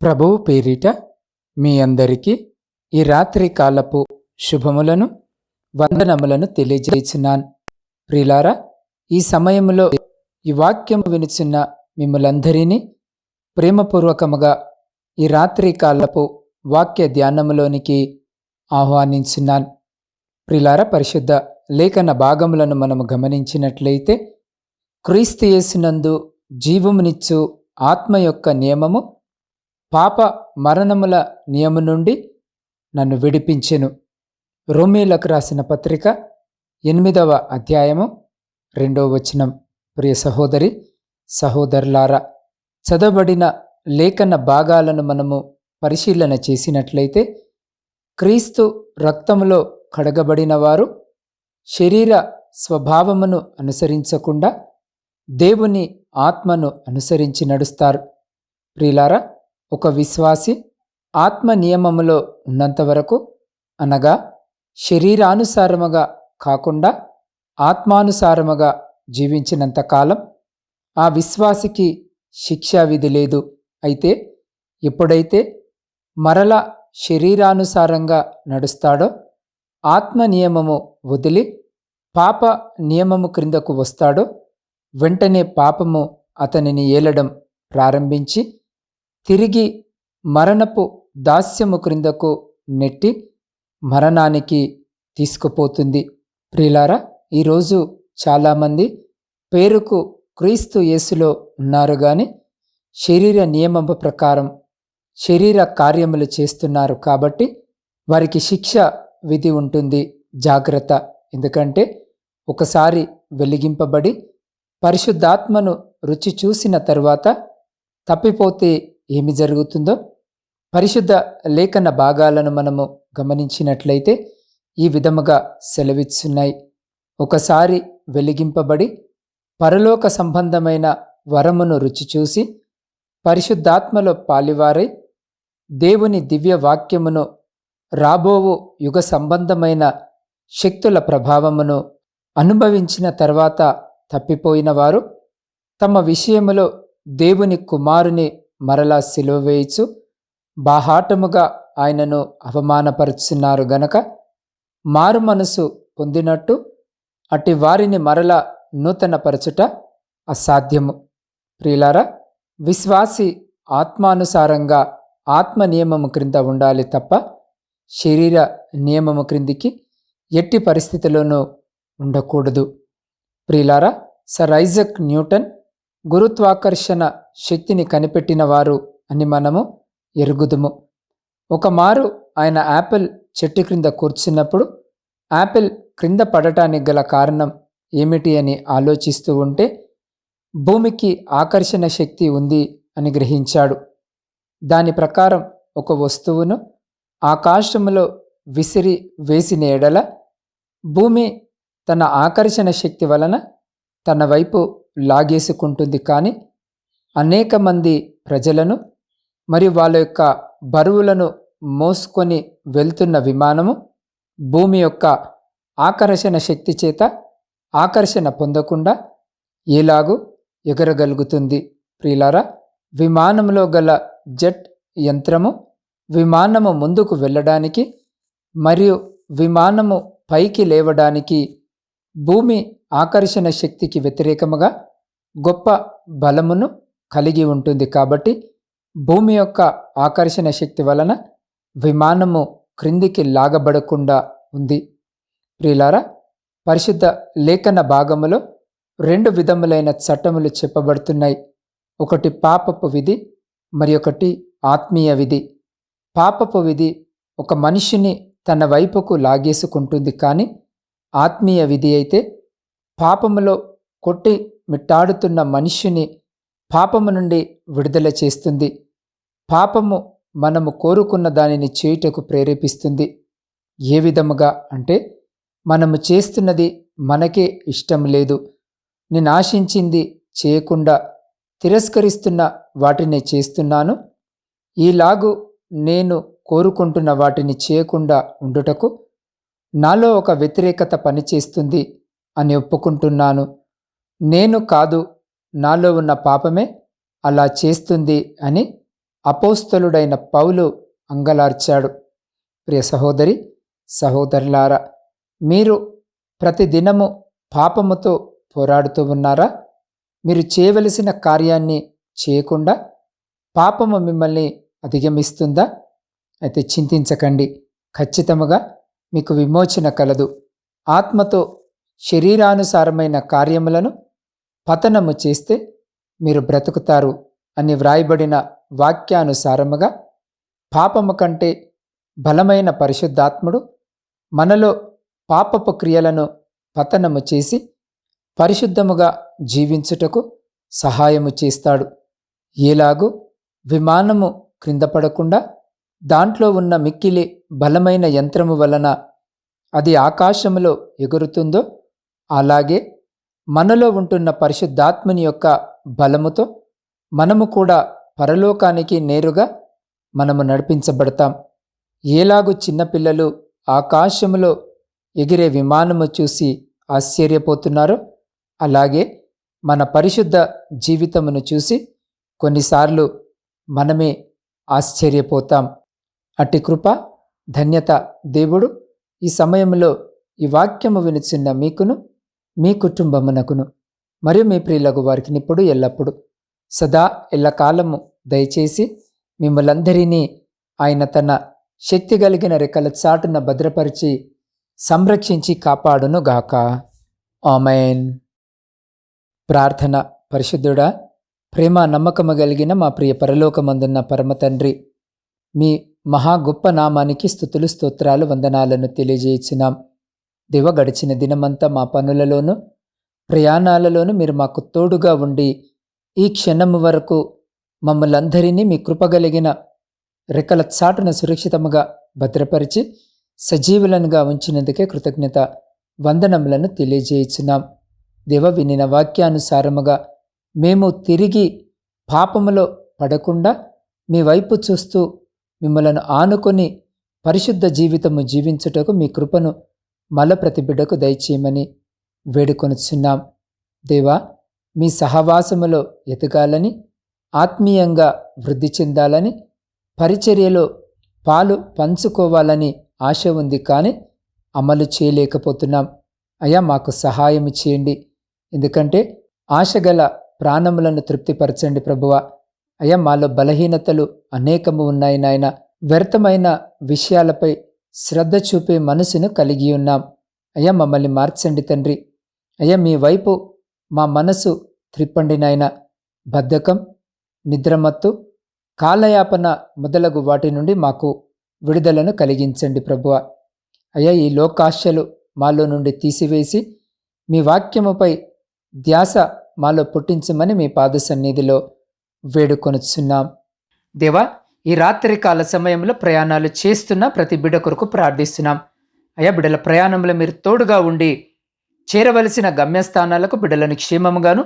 ప్రభువు పేరిట మీ అందరికీ ఈ రాత్రి కాలపు శుభములను వందనములను తెలియజేస్తున్నాను. ప్రిలారా ఈ సమయంలో ఈ వాక్యము వినుచున్న మిమ్మలందరినీ ప్రేమపూర్వకముగా ఈ రాత్రి కాలపు వాక్య ధ్యానములోనికి ఆహ్వానించున్నాను. ప్రిలార పరిశుద్ధ లేఖన భాగములను మనము గమనించినట్లయితే క్రీస్తు యేసునందు జీవమునిచ్చు ఆత్మ యొక్క నియమము పాప మరణముల నియము నుండి నన్ను విడిపించెను. రోమీలకు రాసిన పత్రిక ఎనిమిదవ అధ్యాయము రెండవ వచనం. ప్రియ సహోదరి సహోదరులారా చదవబడిన లేఖన భాగాలను మనము పరిశీలన చేసినట్లయితే క్రీస్తు రక్తములో కడగబడిన వారు శరీర స్వభావమును అనుసరించకుండా దేవుని ఆత్మను అనుసరించి నడుస్తారు. ప్రియులారా ఒక విశ్వాసి ఆత్మ నియమములో ఉన్నంత వరకు అనగా శరీరానుసారముగా కాకుండా ఆత్మానుసారముగా జీవించినంత కాలం ఆ విశ్వాసికి శిక్షా విధి లేదు. అయితే ఎప్పుడైతే మరల శరీరానుసారంగా నడుస్తాడో ఆత్మ నియమము వదిలి పాప నియమము క్రిందకు వస్తాడో వెంటనే పాపము అతనిని ఏలడం ప్రారంభించి తిరిగి మరణపు దాస్యము క్రిందకు నెట్టి మరణానికి తీసుకుపోతుంది. ప్రియులారా ఈరోజు చాలామంది పేరుకు క్రీస్తు యేసులో ఉన్నారు కానీ శరీర నియమం ప్రకారం శరీర కార్యములు చేస్తున్నారు కాబట్టి వారికి శిక్ష విధి ఉంటుంది. జాగ్రత్త. ఎందుకంటే ఒకసారి వెలిగింపబడి పరిశుద్ధాత్మను రుచి చూసిన తరువాత తప్పిపోతే ఏమి జరుగుతుందో? పరిశుద్ధ లేఖన భాగాలను మనము గమనించినట్లయితే ఈ విధముగా సెలవిస్తున్నాయి ఒకసారి వెలిగింపబడి పరలోక సంబంధమైన వరమును రుచి చూసి పరిశుద్ధాత్మలో పాలివారై దేవుని దివ్య వాక్యమును రాబోవు యుగ సంబంధమైన శక్తుల ప్రభావమును అనుభవించిన తర్వాత తప్పిపోయిన వారు తమ విషయములో దేవుని కుమారుని మరలా సిలువ వేయచ్చు బాహాటముగా ఆయనను అవమానపరుచున్నారు గనక మారు మనసు పొందినట్టు అట్టి వారిని మరలా నూతనపరచుట అసాధ్యము. ప్రియులారా విశ్వాసి ఆత్మానుసారంగా ఆత్మ నియమము క్రింద ఉండాలి తప్ప శరీర నియమము క్రిందికి ఎట్టి పరిస్థితిలోనూ ఉండకూడదు. ప్రియులారా సర్ ఐజక్ న్యూటన్ గురుత్వాకర్షణ శక్తిని కనిపెట్టిన వారు అని మనము ఎరుగుదుము. ఒకమారు ఆయన యాపిల్ చెట్టు క్రింద కూర్చున్నప్పుడు యాపిల్ క్రింద పడటానికి గల కారణం ఏమిటి అని ఆలోచిస్తూ ఉంటే భూమికి ఆకర్షణ శక్తి ఉంది అని గ్రహించాడు. దాని ప్రకారం ఒక వస్తువును ఆకాశములో విసిరి వేసిన ఎడల భూమి తన ఆకర్షణ శక్తి వలన తన వైపు లాగేసుకుంటుంది కానీ అనేక మంది ప్రజలను మరియు వాళ్ళ యొక్క బరువులను మోసుకొని వెళ్తున్న విమానము భూమి యొక్క ఆకర్షణ శక్తి చేత ఆకర్షణ పొందకుండా ఎలాగూ ఎగరగలుగుతుంది. ప్రియులారా విమానంలో గల జెట్ యంత్రము విమానము ముందుకు వెళ్ళడానికి మరియు విమానము పైకి లేవడానికి భూమి ఆకర్షణ శక్తికి వ్యతిరేకముగా గొప్ప బలమును కలిగి ఉంటుంది కాబట్టి భూమి యొక్క ఆకర్షణ శక్తి వలన విమానము క్రిందికి లాగబడకుండా ఉంది. ప్రియులారా పరిశుద్ధ లేఖన భాగములో రెండు విధములైన చట్టములు చెప్పబడుతున్నాయి. ఒకటి పాపపు విధి మరి ఒకటి ఆత్మీయ విధి. పాపపు విధి ఒక మనిషిని తన వైపుకు లాగేసుకుంటుంది కానీ ఆత్మీయ విధి అయితే పాపములో కొట్టి మిట్టాడుతున్న మనిషిని పాపము నుండి విడుదల చేస్తుంది. పాపము మనము కోరుకున్న దానిని చేయుటకు ప్రేరేపిస్తుంది. ఏ విధముగా అంటే మనము చేస్తున్నది మనకే ఇష్టం లేదు. నేను ఆశించింది చేయకుండా తిరస్కరిస్తున్న వాటిని చేస్తున్నాను. ఈలాగు నేను కోరుకుంటున్న వాటిని చేయకుండా ఉండుటకు నాలో ఒక వ్యతిరేకత పనిచేస్తుంది. అని ఒప్పుకుంటున్నాను. నేను కాదు నాలో ఉన్న పాపమే అలా చేస్తుంది అని అపోస్తలుడైన పౌలు అంగలార్చాడు. ప్రియ సహోదరి సహోదరులారా మీరు ప్రతిదినము పాపముతో పోరాడుతూ ఉన్నారా? మీరు చేయవలసిన కార్యాన్ని చేయకుండా పాపము మిమ్మల్ని అధిగమిస్తుందా? అయితే చింతించకండి. ఖచ్చితముగా మీకు విమోచన కలదు. ఆత్మతో శరీరానుసారమైన కార్యములను పతనము చేస్తే మీరు బ్రతుకుతారు అని వ్రాయబడిన వాక్యానుసారముగా పాపము కంటే బలమైన పరిశుద్ధాత్ముడు మనలో పాపపు క్రియలను పతనము చేసి పరిశుద్ధముగా జీవించుటకు సహాయము చేస్తాడు. ఎలాగూ విమానము క్రింద పడకుండా దాంట్లో ఉన్న మిక్కిలి బలమైన యంత్రము వలన అది ఆకాశములో ఎగురుతుందో అలాగే మనలో ఉంటున్న పరిశుద్ధాత్మని యొక్క బలముతో మనము కూడా పరలోకానికి నేరుగా మనము నడిపించబడతాం. ఏలాగు చిన్నపిల్లలు ఆకాశములో ఎగిరే విమానము చూసి ఆశ్చర్యపోతున్నారో అలాగే మన పరిశుద్ధ జీవితమును చూసి కొన్నిసార్లు మనమే ఆశ్చర్యపోతాం. అట్టి కృప ధన్యత దేవుడు ఈ సమయంలో ఈ వాక్యము వినిచిన్న మీకును మీ కుటుంబమునకును మరియు మీ ప్రియులకు వారికి ఇప్పుడు ఎల్లప్పుడు. సదా ఎల్లకాలము దయచేసి మిమ్మలందరినీ ఆయన తన శక్తి కలిగిన రెక్కల చాటున భద్రపరిచి సంరక్షించి కాపాడును గాక ఆమెన్. ప్రార్థన పరిశుద్ధుడా ప్రేమ నమ్మకము కలిగిన మా ప్రియ పరలోకమందున్న పరమతండ్రి మీ మహా గొప్ప నామానికి స్థుతులు స్తోత్రాలు వందనాలను తెలియజేయించినాం దివ గడిచిన దినమంతా మా పనులలోనూ ప్రయాణాలలోనూ మీరు మాకు తోడుగా ఉండి ఈ క్షణము వరకు మమ్మల్ని మీ కృపగలిగిన రెక్కల చాటున సురక్షితముగా భద్రపరిచి సజీవులనుగా ఉంచినందుకే కృతజ్ఞత వందనములను తెలియజేయుచున్నాం. దేవ వినిన వాక్యానుసారముగా మేము తిరిగి పాపములో పడకుండా మీ వైపు చూస్తూ మిమ్మలను ఆనుకొని పరిశుద్ధ జీవితము జీవించుటకు మీ కృపను మల ప్రతి బిడ్డకు దయచేయమని వేడుకొనుచున్నాం. దేవా మీ సహవాసములో ఎదగాలని ఆత్మీయంగా వృద్ధి చెందాలని పరిచర్యలో పాలు పంచుకోవాలని ఆశ ఉంది కానీ అమలు చేయలేకపోతున్నాం. అయ్యా మాకు సహాయం చేయండి. ఎందుకంటే ఆశగల ప్రాణములను తృప్తిపరచండి ప్రభువ. అయ్యా మాలో బలహీనతలు అనేకము ఉన్నాయి నాయన. వ్యర్థమైన విషయాలపై శ్రద్ధ చూపే మనసును కలిగి ఉన్నాం. అయ్యా మమ్మల్ని మార్చండి తండ్రి. అయ్యా మీ వైపు మా మనసు త్రిప్పండి నాయన. బద్ధకం నిద్రమత్తు కాలయాపన మొదలగు వాటి నుండి మాకు విడుదలను కలిగించండి ప్రభువ. అయ్యా ఈ లోకాశలు మాలో నుండి తీసివేసి మీ వాక్యముపై ధ్యాస మాలో పుట్టించమని మీ పాద సన్నిధిలో వేడుకొనుచున్నాం. దేవా ఈ రాత్రి కాల సమయంలో ప్రయాణాలు చేస్తున్న ప్రతి బిడ్డ కొరకు ప్రార్థిస్తున్నాం. అయ్యా బిడ్డల ప్రయాణంలో మీరు తోడుగా ఉండి చేరవలసిన గమ్యస్థానాలకు బిడ్డలను క్షేమముగాను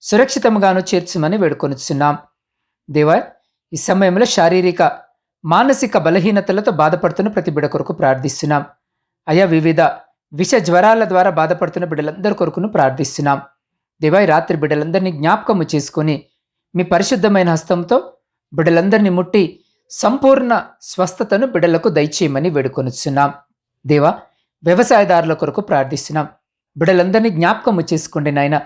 సురక్షితంగాను చేర్చమని వేడుకొనిచున్నాం. దేవా ఈ సమయంలో శారీరక మానసిక బలహీనతలతో బాధపడుతున్న ప్రతి బిడ్డ కొరకు ప్రార్థిస్తున్నాం. అయా వివిధ విష జ్వరాల ద్వారా బాధపడుతున్న బిడ్డలందరి కొరకును ప్రార్థిస్తున్నాం. దేవాయి రాత్రి బిడ్డలందరినీ జ్ఞాపకము చేసుకొని మీ పరిశుద్ధమైన హస్తంతో బిడ్డలందరినీ ముట్టి సంపూర్ణ స్వస్థతను బిడ్డలకు దయచేయమని వేడుకొనుచున్నాం. దేవా వ్యవసాయదారుల కొరకు ప్రార్థిస్తున్నాం. బిడ్డలందరినీ జ్ఞాపకము చేసుకోండి నాయన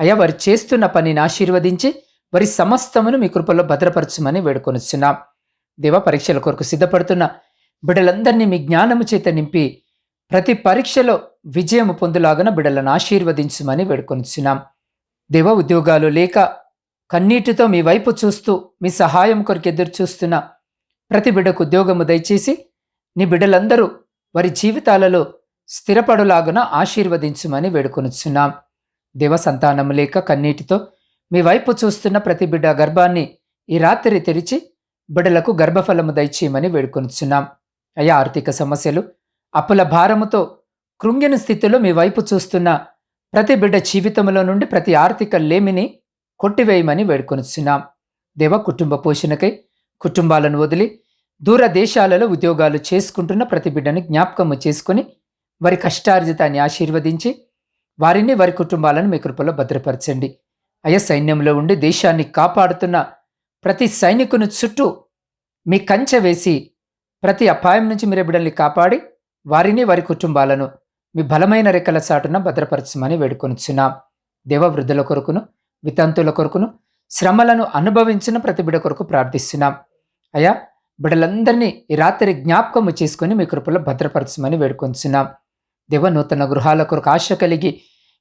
అయ్యా వారు చేస్తున్న పనిని ఆశీర్వదించి వారి సమస్తమును మీ కృపలో భద్రపరచమని వేడుకొనిస్తున్నాం దేవా పరీక్షల కొరకు సిద్ధపడుతున్న బిడ్డలందరినీ మీ జ్ఞానము చేత నింపి ప్రతి పరీక్షలో విజయము పొందులాగన బిడ్డలను ఆశీర్వదించమని వేడుకొనిచున్నాం. దేవ ఉద్యోగాలు లేక కన్నీటితో మీ వైపు చూస్తూ మీ సహాయం కొరకు ఎదురుచూస్తున్న ప్రతి బిడ్డకు ఉద్యోగము దయచేసి నీ బిడ్డలందరూ వారి జీవితాలలో స్థిరపడులాగున ఆశీర్వదించమని వేడుకొనుచున్నాం. దేవ సంతానము లేక కన్నీటితో మీ వైపు చూస్తున్న ప్రతి బిడ్డ గర్భాన్ని ఈ రాత్రి తెరిచి బిడ్డలకు గర్భఫలము దయచేయమని వేడుకొనుచున్నాం. అయ్యా ఆర్థిక సమస్యలు అప్పుల భారముతో కృంగిన స్థితిలో మీ వైపు చూస్తున్న ప్రతి బిడ్డ జీవితంలో నుండి ప్రతి ఆర్థిక లేమిని కొట్టివేయమని వేడుకొనిచున్నాం. దేవ కుటుంబ పోషణకై కుటుంబాలను వదిలి దూర దేశాలలో ఉద్యోగాలు చేసుకుంటున్న ప్రతి బిడ్డను జ్ఞాపకము చేసుకుని వారి కష్టార్జితాన్ని ఆశీర్వదించి వారిని వారి కుటుంబాలను మీ కృపలో భద్రపరచండి. అయ్యా సైన్యంలో ఉండి దేశాన్ని కాపాడుతున్న ప్రతి సైనికుని చుట్టూ మీ కంచె వేసి ప్రతి అపాయం నుంచి మీరే బిడ్డల్ని కాపాడి వారిని వారి కుటుంబాలను మీ బలమైన రెక్కల చాటున భద్రపరచమని వేడుకొనిచున్నాం. దేవవృద్ధుల కొరకును వితంతుల కొరకును శ్రమలను అనుభవించిన ప్రతి బిడ కొరకు ప్రార్థిస్తున్నాం. అయ్యా బిడలందరినీ ఈ రాత్రి జ్ఞాపకము చేసుకుని మీ కృపలో భద్రపరచమని వేడుకొంచున్నాం. దేవ నూతన గృహాల కొరకు ఆశ కలిగి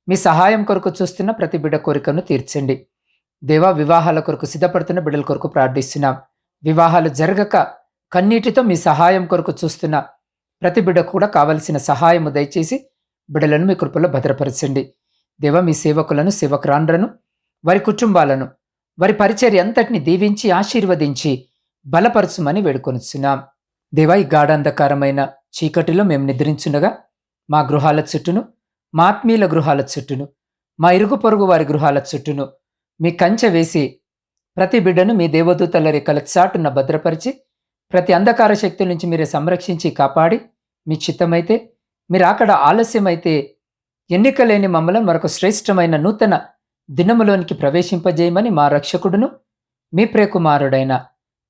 మీ సహాయం కొరకు చూస్తున్న ప్రతి బిడ్డ కోరికను తీర్చండి. దేవ వివాహాల కొరకు సిద్ధపడుతున్న బిడ్డల కొరకు ప్రార్థిస్తున్నాం. వివాహాలు జరగక కన్నీటితో మీ సహాయం కొరకు చూస్తున్న ప్రతి బిడ్డ కూడా కావలసిన సహాయము దయచేసి బిడ్డలను మీ కృపలో భద్రపరచండి. దేవ మీ సేవకులను సేవకురాండ్రను వారి కుటుంబాలను వారి పరిచర్య అంతటిని దీవించి ఆశీర్వదించి బలపరచుమని వేడుకొనిచున్నాం. దేవా ఈ గాఢాంధకారమైన చీకటిలో మేము నిద్రించుండగా మా గృహాల చుట్టూను మా ఆత్మీయుల గృహాల చుట్టూను మా ఇరుగు పొరుగు వారి గృహాల చుట్టూను మీ కంచె వేసి ప్రతి బిడ్డను మీ దేవదూతల రెక్కల చాటున భద్రపరిచి ప్రతి అంధకార శక్తుల నుంచి మీరే సంరక్షించి కాపాడి మీ చిత్తమైతే మీరు అక్కడ ఆలస్యమైతే ఎన్నికలేని మమ్మల్ని మరొక శ్రేష్టమైన నూతన దినములోనికి ప్రవేశింపజేయమని మా రక్షకుడును మీ ప్రియకుమారుడైన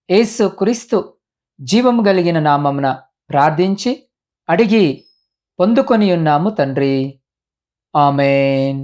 యేసు క్రీస్తు జీవము కలిగిన నామమున ప్రార్థించి అడిగి పొందుకొని ఉన్నాము తండ్రి. ఆమెన్.